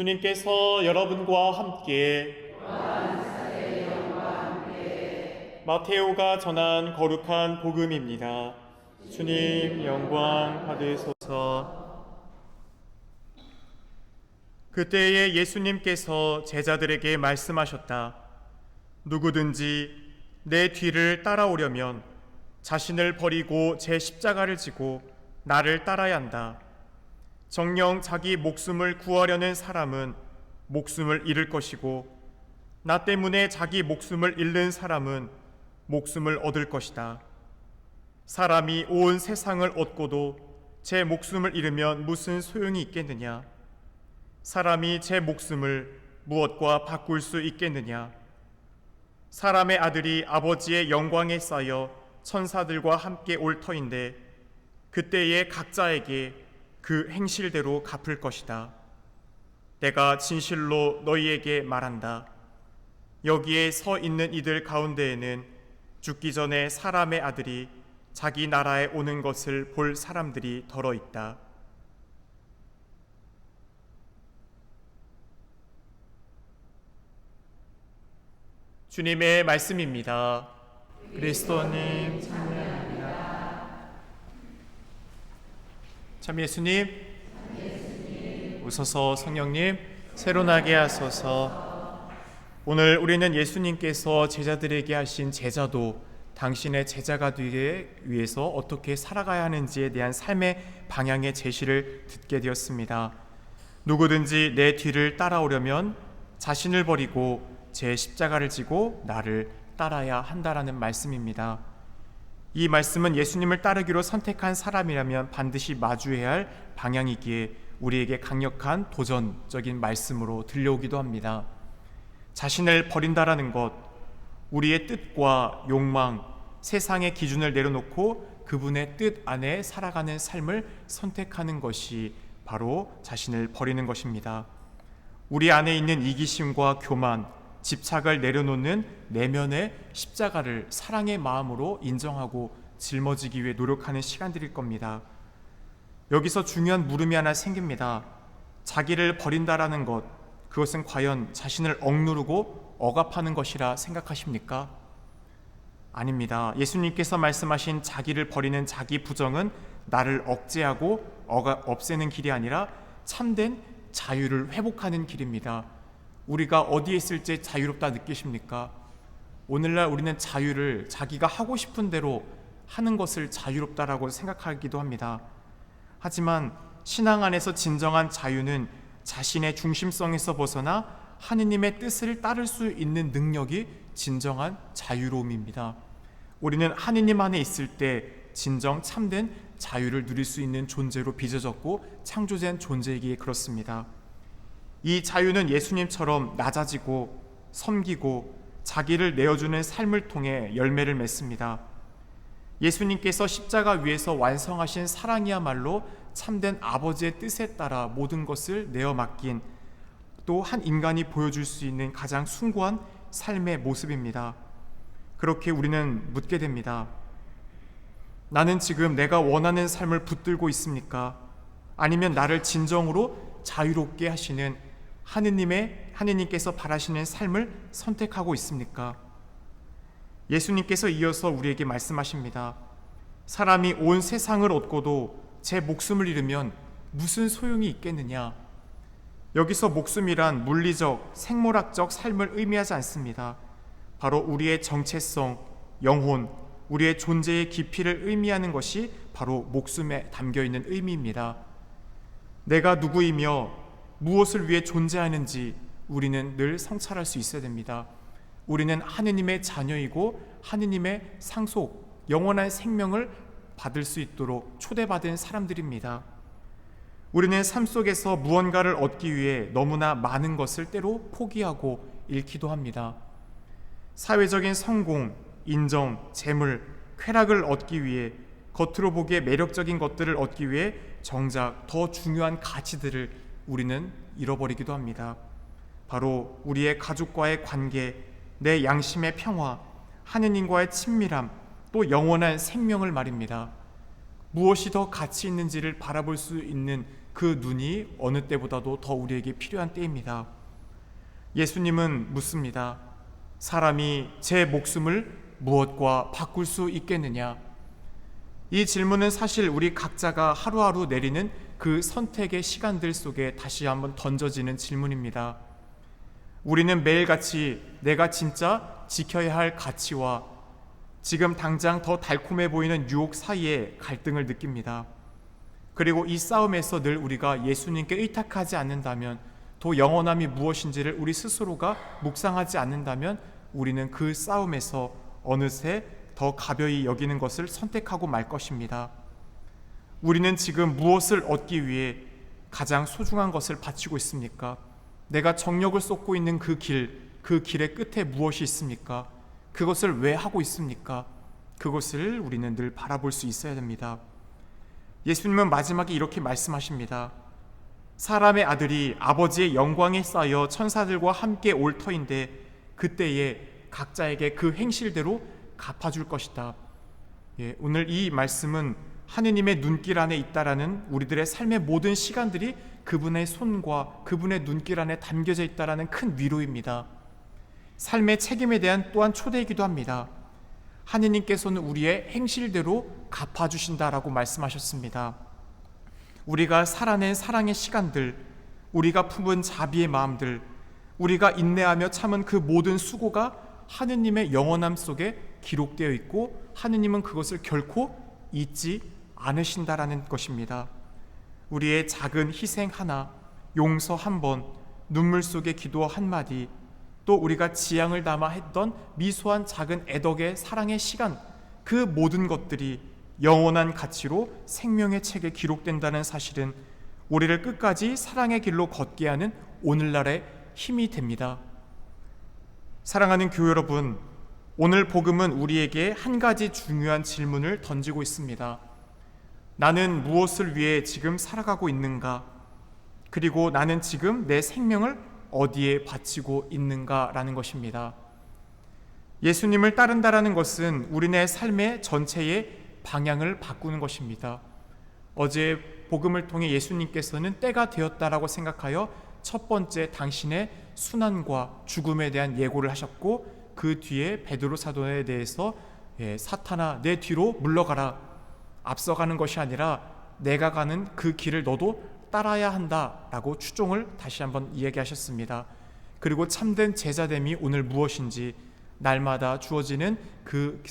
주님께서 여러분과 함께 마테오가 전한 거룩한 복음입니다. 주님 영광 받으소서. 그때에 예수님께서 제자들에게 말씀하셨다. 누구든지 내 뒤를 따라오려면 자신을 버리고 제 십자가를 지고 나를 따라야 한다. 정령 자기 목숨을 구하려는 사람은 목숨을 잃을 것이고 나 때문에 자기 목숨을 잃는 사람은 목숨을 얻을 것이다. 사람이 온 세상을 얻고도 제 목숨을 잃으면 무슨 소용이 있겠느냐? 사람이 제 목숨을 무엇과 바꿀 수 있겠느냐? 사람의 아들이 아버지의 영광에 쌓여 천사들과 함께 올 터인데 그때에 각자에게 그 행실대로 갚을 것이다. 내가 진실로 너희에게 말한다. 여기에 서 있는 이들 가운데에는 죽기 전에 사람의 아들이 자기 나라에 오는 것을 볼 사람들이 덜어 있다. 주님의 말씀입니다. 그리스도님 참여 참 예수님, 웃어서 성령님 새로나게 하소서. 오늘 우리는 예수님께서 제자들에게 하신 제자도 당신의 제자가 되기 위해서 어떻게 살아가야 하는지에 대한 삶의 방향의 제시를 듣게 되었습니다. 누구든지 내 뒤를 따라오려면 자신을 버리고 제 십자가를 지고 나를 따라야 한다라는 말씀입니다. 이 말씀은 예수님을 따르기로 선택한 사람이라면 반드시 마주해야 할 방향이기에 우리에게 강력한 도전적인 말씀으로 들려오기도 합니다. 자신을 버린다라는 것, 우리의 뜻과 욕망, 세상의 기준을 내려놓고 그분의 뜻 안에 살아가는 삶을 선택하는 것이 바로 자신을 버리는 것입니다. 우리 안에 있는 이기심과 교만, 집착을 내려놓는 내면의 십자가를 사랑의 마음으로 인정하고 짊어지기 위해 노력하는 시간들일 겁니다. 여기서 중요한 물음이 하나 생깁니다. 자기를 버린다라는 것, 그것은 과연 자신을 억누르고 억압하는 것이라 생각하십니까? 아닙니다. 예수님께서 말씀하신 자기를 버리는 자기 부정은 나를 억제하고 억압, 없애는 길이 아니라 참된 자유를 회복하는 길입니다. 우리가 어디에 있을 때 자유롭다 느끼십니까? 오늘날 우리는 자유를 자기가 하고 싶은 대로 하는 것을 자유롭다라고 생각하기도 합니다. 하지만 신앙 안에서 진정한 자유는 자신의 중심성에서 벗어나 하느님의 뜻을 따를 수 있는 능력이 진정한 자유로움입니다. 우리는 하느님 안에 있을 때 진정 참된 자유를 누릴 수 있는 존재로 빚어졌고 창조된 존재이기에 그렇습니다. 이 자유는 예수님처럼 낮아지고 섬기고 자기를 내어주는 삶을 통해 열매를 맺습니다. 예수님께서 십자가 위에서 완성하신 사랑이야말로 참된 아버지의 뜻에 따라 모든 것을 내어 맡긴 또 한 인간이 보여줄 수 있는 가장 숭고한 삶의 모습입니다. 그렇게 우리는 묻게 됩니다. 나는 지금 내가 원하는 삶을 붙들고 있습니까? 아니면 나를 진정으로 자유롭게 하시는 하느님의 하느님께서 바라시는 삶을 선택하고 있습니까? 예수님께서 이어서 우리에게 말씀하십니다. 사람이 온 세상을 얻고도 제 목숨을 잃으면 무슨 소용이 있겠느냐? 여기서 목숨이란 물리적, 생물학적 삶을 의미하지 않습니다. 바로 우리의 정체성, 영혼, 우리의 존재의 깊이를 의미하는 것이 바로 목숨에 담겨 있는 의미입니다. 내가 누구이며 무엇을 위해 존재하는지 우리는 늘 성찰할 수 있어야 됩니다. 우리는 하느님의 자녀이고 하느님의 상속, 영원한 생명을 받을 수 있도록 초대받은 사람들입니다. 우리는 삶 속에서 무언가를 얻기 위해 너무나 많은 것을 때로 포기하고 잃기도 합니다. 사회적인 성공, 인정, 재물, 쾌락을 얻기 위해 겉으로 보기에 매력적인 것들을 얻기 위해 정작 더 중요한 가치들을 우리는 잃어버리기도 합니다. 바로 우리의 가족과의 관계, 내 양심의 평화, 하느님과의 친밀함, 또 영원한 생명을 말입니다. 무엇이 더 가치 있는지를 바라볼 수 있는 그 눈이 어느 때보다도 더 우리에게 필요한 때입니다. 예수님은 묻습니다. 사람이 제 목숨을 무엇과 바꿀 수 있겠느냐? 이 질문은 사실 우리 각자가 하루하루 내리는 그 선택의 시간들 속에 다시 한번 던져지는 질문입니다. 우리는 매일같이 내가 진짜 지켜야 할 가치와 지금 당장 더 달콤해 보이는 유혹 사이에 갈등을 느낍니다. 그리고 이 싸움에서 늘 우리가 예수님께 의탁하지 않는다면 또 영원함이 무엇인지를 우리 스스로가 묵상하지 않는다면 우리는 그 싸움에서 어느새 더 가벼이 여기는 것을 선택하고 말 것입니다. 우리는 지금 무엇을 얻기 위해 가장 소중한 것을 바치고 있습니까? 내가 정력을 쏟고 있는 그 길, 그 길의 끝에 무엇이 있습니까? 그것을 왜 하고 있습니까? 그것을 우리는 늘 바라볼 수 있어야 됩니다. 예수님은 마지막에 이렇게 말씀하십니다. 사람의 아들이 아버지의 영광에 쌓여 천사들과 함께 올 터인데 그때에 각자에게 그 행실대로 갚아줄 것이다. 예, 오늘 이 말씀은 하느님의 눈길 안에 있다라는 우리들의 삶의 모든 시간들이 그분의 손과 그분의 눈길 안에 담겨져 있다라는 큰 위로입니다. 삶의 책임에 대한 또한 초대이기도 합니다. 하느님께서는 우리의 행실대로 갚아주신다라고 말씀하셨습니다. 우리가 살아낸 사랑의 시간들, 우리가 품은 자비의 마음들, 우리가 인내하며 참은 그 모든 수고가 하느님의 영원함 속에 기록되어 있고 하느님은 그것을 결코 잊지 않으신다라는 것입니다. 우리의 작은 희생 하나, 용서 한 번, 눈물 속의 기도 한 마디, 또 우리가 지향을 담아 했던 미소한 작은 애덕의 사랑의 시간, 그 모든 것들이 영원한 가치로 생명의 책에 기록된다는 사실은 우리를 끝까지 사랑의 길로 걷게 하는 오늘날의 힘이 됩니다. 사랑하는 교회 여러분, 오늘 복음은 우리에게 한 가지 중요한 질문을 던지고 있습니다. 나는 무엇을 위해 지금 살아가고 있는가? 그리고 나는 지금 내 생명을 어디에 바치고 있는가라는 것입니다. 예수님을 따른다라는 것은 우리네 삶의 전체의 방향을 바꾸는 것입니다. 어제 복음을 통해 예수님께서는 때가 되었다라고 생각하여 첫 번째 당신의 순환과 죽음에 대한 예고를 하셨고 그 뒤에 베드로 사도에 대해서 예, 사탄아 내 뒤로 물러가라 앞서가는 것이 아니라 내가 가는 그 길을 너도 따라야 한다라고 추종을 다시 한번 이야기하셨습니다. 그리고 참된 제자됨이 오늘 무엇인지 날마다 주어지는 그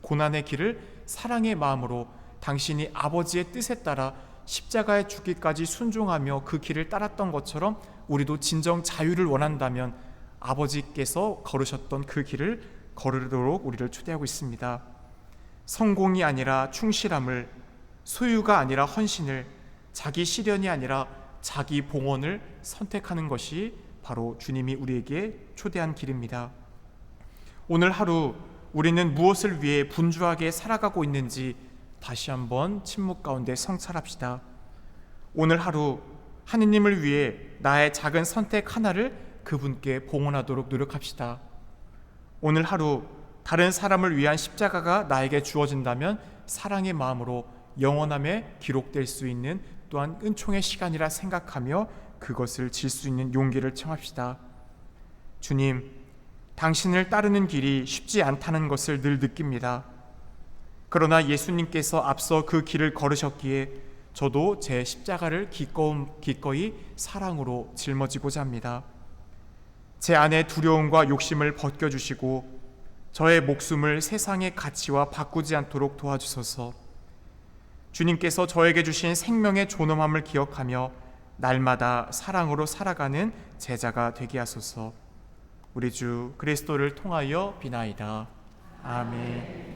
고난의 길을 사랑의 마음으로 당신이 아버지의 뜻에 따라 십자가에 죽기까지 순종하며 그 길을 따랐던 것처럼 우리도 진정 자유를 원한다면 아버지께서 걸으셨던 그 길을 걸으도록 우리를 초대하고 있습니다. 성공이 아니라 충실함을 소유가 아니라 헌신을 자기 실현이 아니라 자기 봉헌을 선택하는 것이 바로 주님이 우리에게 초대한 길입니다. 오늘 하루 우리는 무엇을 위해 분주하게 살아가고 있는지 다시 한번 침묵 가운데 성찰합시다. 오늘 하루 하느님을 위해 나의 작은 선택 하나를 그분께 봉헌하도록 노력합시다. 오늘 하루 다른 사람을 위한 십자가가 나에게 주어진다면 사랑의 마음으로 영원함에 기록될 수 있는 또한 은총의 시간이라 생각하며 그것을 질 수 있는 용기를 청합시다. 주님, 당신을 따르는 길이 쉽지 않다는 것을 늘 느낍니다. 그러나 예수님께서 앞서 그 길을 걸으셨기에 저도 제 십자가를 기꺼이 사랑으로 짊어지고자 합니다. 제 안의 두려움과 욕심을 벗겨주시고 저의 목숨을 세상의 가치와 바꾸지 않도록 도와주소서. 주님께서 저에게 주신 생명의 존엄함을 기억하며 날마다 사랑으로 살아가는 제자가 되게 하소서. 우리 주 그리스도를 통하여 비나이다. 아멘.